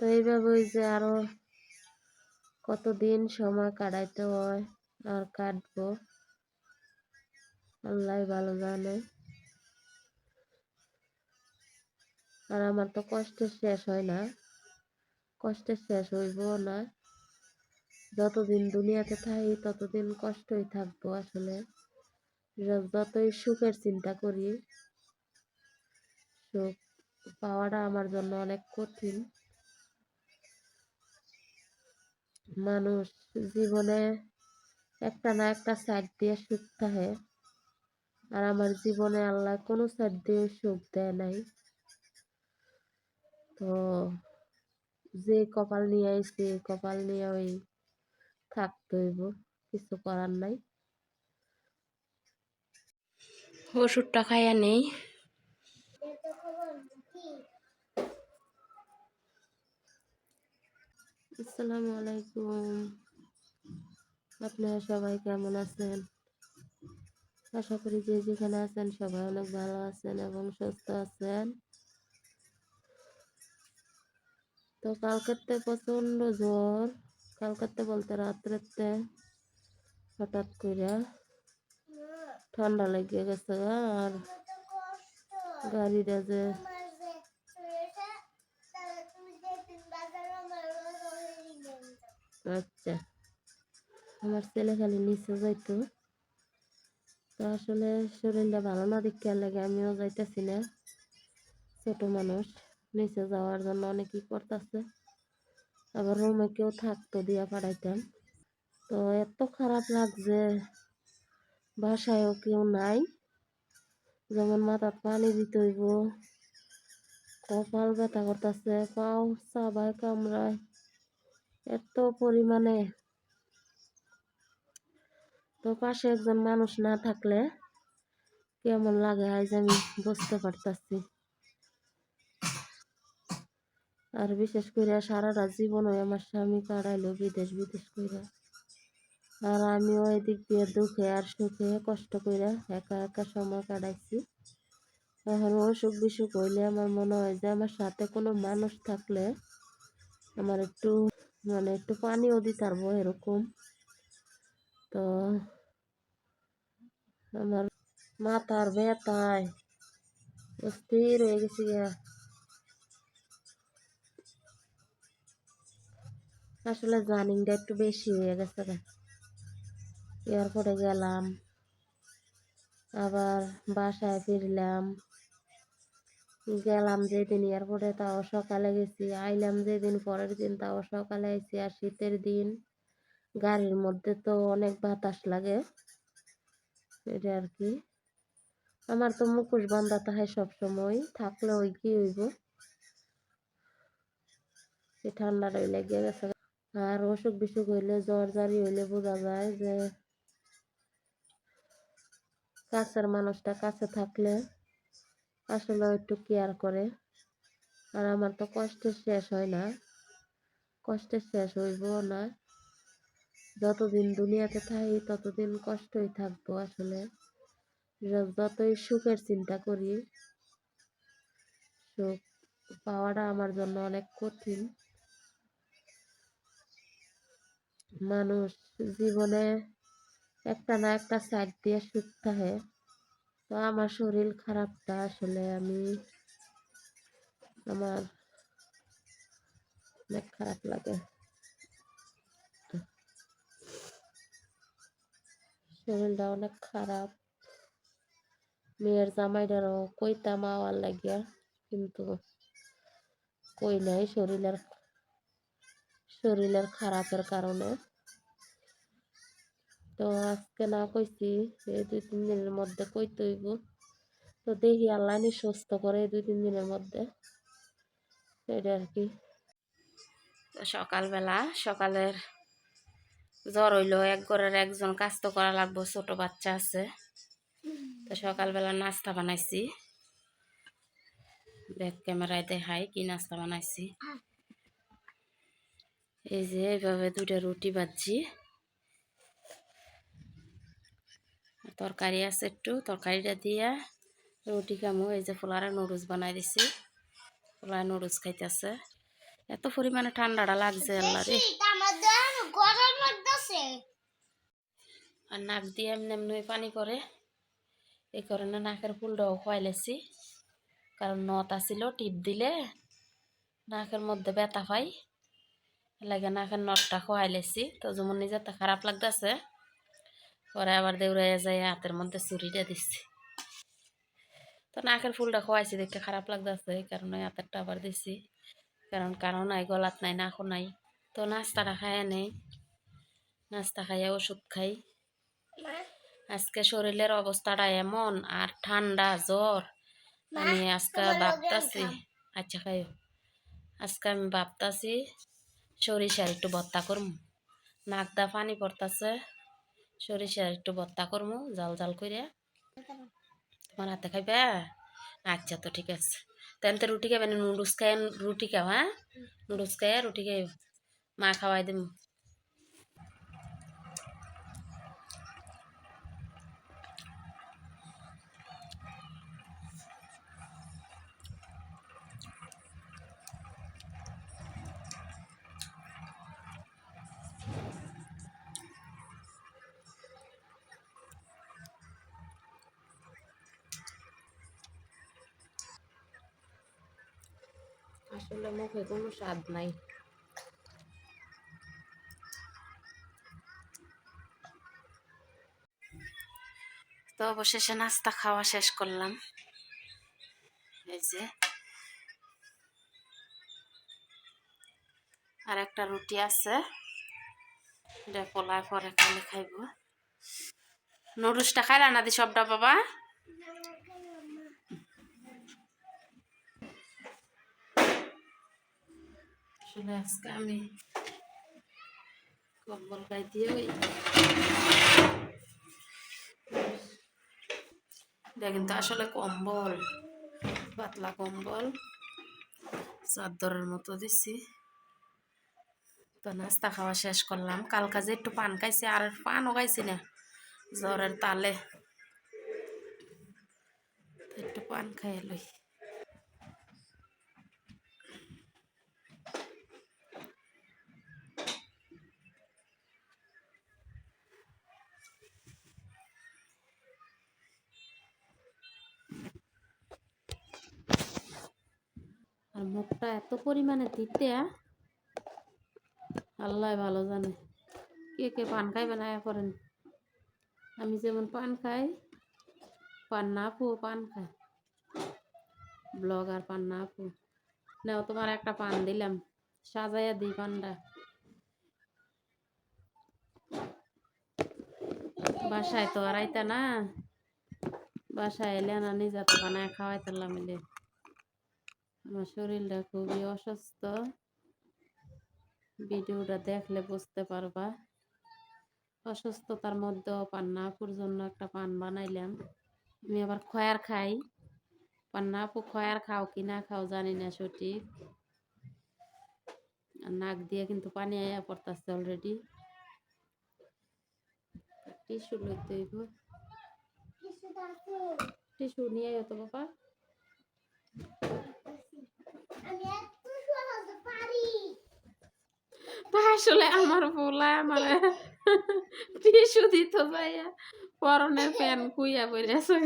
তো এইভাবে ওই যে আরও কতদিন সময় কাটাইতে হয়, আর কাটবো? আল্লাহ ভালো জানে। আর আমার তো কষ্টের শেষ হয় না। কষ্টের শেষ হইব না। যতদিন দুনিয়াতে থাকি, ততদিন কষ্টই থাকব আসলে। যতই সুখের চিন্তা করি, সুখ পাওয়াটা আমার জন্য অনেক কঠিন। মানুষ জীবনে একটা না একটা সাইড দিয়ে সুখ থাকে। আর আমার জীবনে আল্লাহ কোনো সাইড দিয়ে সুখ দেয় নাই। তো যে কপাল নিয়ে আইছি কপাল নিয়ে ওই থাকতে হইব, কিছু করার নাই। ওষুধটা খাইয়া নেই। আসসালামু আলাইকুম। আপনারা সবাই কেমন আছেন? আশা করি যে যেখানে আছেন সবাই অনেক ভালো আছেন এবং সুস্থ আছেন। তো কালকেতে প্রচণ্ড জ্বর। কালকেতে বলতে রাত্রেতে হঠাৎ করে ঠান্ডা লেগে গেছে আর গাড়িটা যে আচ্ছা। আমার ছেলে খালি নিচে যাইতো। তো আসলে শরীরটা ভালো না দেখতে লাগে আমিও যাইতেছি না। ছোট মানুষ, নিচে যাওয়ার জন্য অনেকই করতেছে। আবার রুমে কেউ থাকতো দিয়া পাঠাইতাম। তো এত খারাপ লাগছে, বাসায়ও কেউ নাই। যেমন মাথার পানি দিতে হইব, কপাল ব্যথা করতেছে, পাও চাবায় কামড়ায়। এত পরিমাণে। তো পাশে একজন মানুষ না থাকলে কেমন লাগে আজ আমি বুঝতে পারতাছি। আর বিশেষ করে সারাটা জীবন ওই আমার স্বামী কাটাইলো বিদেশ বিদেশ করে আর আমিও এদিক দিয়ে দুঃখে আর সুখে কষ্ট করে একা একা সময় কাটাইছি। এখন অসুখ বিসুখ হইলে আমার মনে হয় যে আমার সাথে কোনো মানুষ থাকলে আমার একটু মানে একটু পানিও দিতে পারব এরকম। তো আমার মাথার ব্যথায় অস্থির হয়ে গেছি আসলে জার্নিংটা একটু বেশি হয়ে গেছে এয়ারপোর্টে গেলাম, আবার বাসায় ফিরলাম। গেলাম যেদিন এয়ারপোর্টে তাও সকালে গেছি। আইলাম যেদিন, পরের দিন তাও সকালে আইছি। আর শীতের দিন, গাড়ির মধ্যে তো অনেক বাতাস লাগে। এটা আর কি। আমার তো মুখোশ বান্ধা তাহে সবসময় থাকলে ওই কি হইব? ঠান্ডাটা লেগে গেছে। আর অসুখ বিসুখ হইলে, জ্বর জারি হইলে বোঝা যায় যে, কাছের মানুষটা কাছে থাকলে আসলে একটু কেয়ার করে। আর আমার তো কষ্টের শেষ হয় না। কষ্টের শেষ হইব না। যতদিন দুনিয়াতে থাকি ততদিন কষ্টই থাকব আসলে। যতই সুখের চিন্তা করি, সুখ পাওয়াটা আমার জন্য অনেক কঠিন। মানুষ জীবনে একটা না একটা সাইড দিয়ে সুখ থাকে। তো আমার শরীর খারাপটা আসলে আমি আমার অনেক খারাপ লাগে। শরীরটা অনেক খারাপ। মেয়ের জামাইটারও কইতাম আওয়ার লাগিয়া, কিন্তু কই নাই শরীরের শরীরের খারাপের কারণে। তো আজকে না কইছি এই দুই, তিন দিনের মধ্যে কইতে হইব। তো দেখি আল্লাহ নি সুস্থ করে দুই, তিন দিনের মধ্যে। এটা আর কি। তো সকালবেলা, সকালের জ্বর হইল, এক ঘরের একজন কাজ তো করা লাগবো, ছোট বাচ্চা আছে। তো সকালবেলা নাস্তা বানাইছি। ব্যাক ক্যামেরায় দেখাই কি নাস্তা বানাইছি। এই যে এইভাবে দুইটা রুটি বাজছি তরকারি আছে একটু তরকারিটা দিয়া রুটি খামো। এই যে ফোলারে নুডলস বানাই দিছি। ফোলার নুডলস খাইতেছে। এত পরিমাণে ঠান্ডাটা লাগছে আল্লাহ রে। আর নাক দিয়ে এমনি এমনি পানি পরে এই কারণে নাকের ফুলটাও খোয়াইলেছি। কারণ নথ আসিল টিপ দিলে নাকের মধ্যে ব্যথা পাই লাগে নাকের নটটা খোয়াইলেছি। তো যেমন নিজের খারাপ লাগতেছে। পরে আবার দেউড়াইয়া যায় হাতের মধ্যে চুরিটা দিচ্ছি তো নাকের ফুলটা খোয়াইছি, দেখতে খারাপ লাগতেছে কারণে হাতেরটা আবার দিছি। কারণ কারও নাই, গলাত নাই, নাকও নাই। তো নাস্তাটা খাইয়া নেই। নাস্তা খাইয়া ওষুধ খাই। আজকে শরীরের অবস্থাটা এমন, আর ঠান্ডা, জ্বর। আমি আজকে ভাবতাছি আচ্ছা খাইও। আজকে আমি ভাবতাছি, সরিষার একটু ভর্তা করমু। নাক দা পানি পড়তাছে। সরিষার একটু ভর্তা করমু, জাল জাল করে তোমার হাতে খাইবে? আচ্ছা তো ঠিক আছে। তেন তো রুটি খাবেন না নুডলস খাই রুটি খাও হ্যাঁ? নুডলস খাই রুটি খাই মা খাওয়াই দিম। আসলে মুখে কোনো স্বাদ নাই। তো অবশেষে নাস্তা খাওয়া শেষ করলাম। এই যে। আর একটা রুটি আছে। এটা পোলায় পরে খাইব। নুডলসটা খাইলা না দি সবটা বাবা? আসলে আজকে আমি কম্বল গায়ে দিয়ে ওই এটা কিন্তু আসলে কম্বল, পাতলা কম্বল, চাদরের মতো দিছি। তো নাস্তা খাওয়া শেষ করলাম। কাল কাজে একটু পান খাইছি, আর পানও খাইছি না, জ্বরের তালে। একটু পান খাইয়ে লই। আর মুখটা এত পরিমাণে তিতে আল্লাহ ভালো জানে। কে কে পান খাইবে না করেন। আমি যেমন পান খাই, পান না পুও পান খায়। ব্লগার পান না পু নাও, তোমার একটা পান দিলাম। সাজাইয়া দিই পানটা। বাসায় তো আর আইতা না। বাসায় এলে না নিজে তো বানায় খাওয়াই তারলাম এলে। আমার শরীরটা খুবই অসুস্থ। ভিডিওটা দেখলে বুঝতে পারবা। অসুস্থতার মধ্যেও পান্নাপুর জন্য একটা পান বানাইলাম। আমি আবার খয়ার খাই। পান্নাপু খয়ার খাও কি না খাও জানি না সঠিক। নাক দিয়ে কিন্তু পানি আয়া পড়তেছে অলরেডি টিস্যু লইতে টিস্যু নিয়ে তো বাবা আমি এত সহজে পারি তা আসলে আমার বলা আমার টিস্যু দিত যাইয়া পরনের প্যান কুইয়া বইরেছে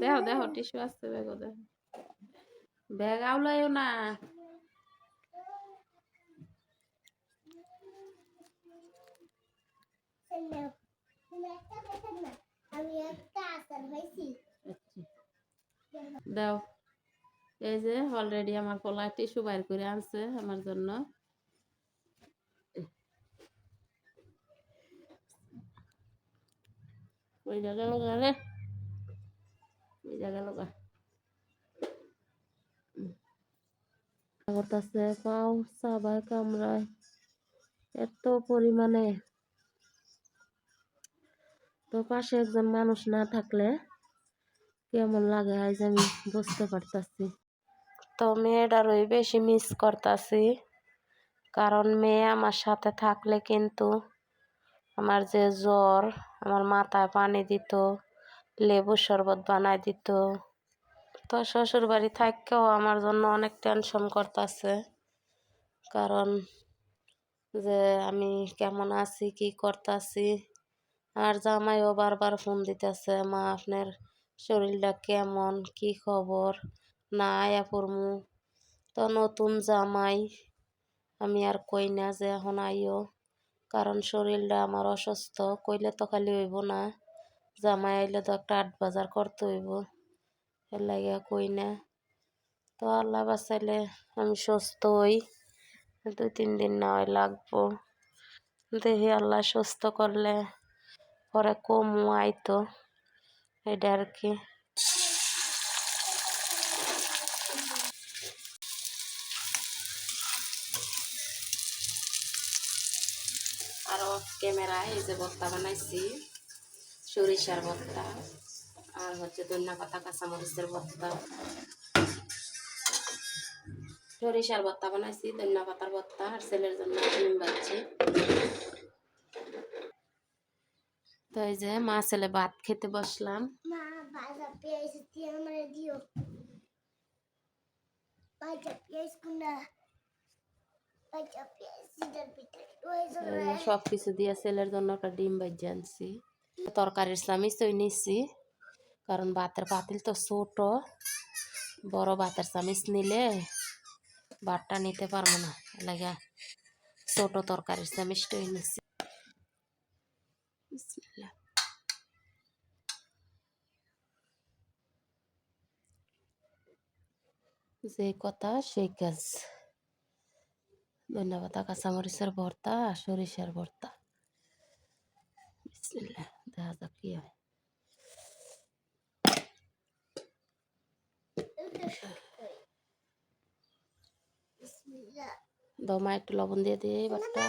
দেখো দেখো টিস্যু আসছে ব্যাগও দেখো ব্যাগ আউলাইও না। আমি একটা আসার হয়েছি দাও। এই যে অলরেডি আমার পোলা টিস্যু বাইর করে আনছে আমার জন্য। ওই জায়গা লগা রে। ওই জায়গা লগা। করতেছে পাও সাবাই কামড়ায় এত পরিমাণে। তো পাশে একজন মানুষ না থাকলে কেমন লাগে আজ আমি বুঝতে পারতাছি। তো মেয়েটারই বেশি মিস করতাছি, কারণ মেয়ে আমার সাথে থাকলে কিন্তু আমার যে জ্বর, আমার মাথায় পানি দিত লেবুর শরবত বানাই দিত। তো শ্বশুর বাড়ি থাকতেও আমার জন্য অনেক টেনশন করতেছে, কারণ যে আমি কেমন আছি, কি করতেছি আর জামাইও বারবার ফোন দিতেছে, মা, আপনার শরীরটা কেমন? কি খবর? না, আয়া পড়মু তো নতুন জামাই? আমি আর কই না যে এখন আইও, কারণ শরীরটা আমার অসুস্থ, কইলে তো খালি হইব না। জামাই আইলে তো একটা আট বাজার করতে হইব, এর লাগে কই না? তো আল্লাহ বাঁচাইলে আমি সুস্থ হই, দুই তিন দিন না হয় লাগবো। দেখি আল্লাহ সুস্থ করলে পরে কমু আইতো এটা আর কি। আর অফ ক্যামেরায় এই যে ভর্তা বানাইছি, সরিষার ভর্তা আর হচ্ছে ধনিয়া পাতা, কাঁচামরিচের ভর্তা সরিষার ভর্তা বানাইছি, ধনিয়া পাতার আর ছেলের জন্য ডিম বাচ্ছি তো এই যে মা ছেলে ভাত খেতে বসলাম। সব কিছু দিয়ে ছেলের জন্য একটা ডিম বাজি আনছি। তরকারির চামিচ তৈ নিচ্ছি কারণ ভাতের পাতিল তো ছোট। বড় ভাতের চামিচ নিলে ভাতটা নিতে পারব না। লাগে ছোট তরকারির চামিচটাই নিচ্ছি যে কথা সেই কাজ। ধন্যবাদ কাঁচামরিচের ভর্তা আর সরিষার ভর্তা। দেখা যাক কি হয়। দমা একটু লবণ দিয়ে দিয়ে ভর্তা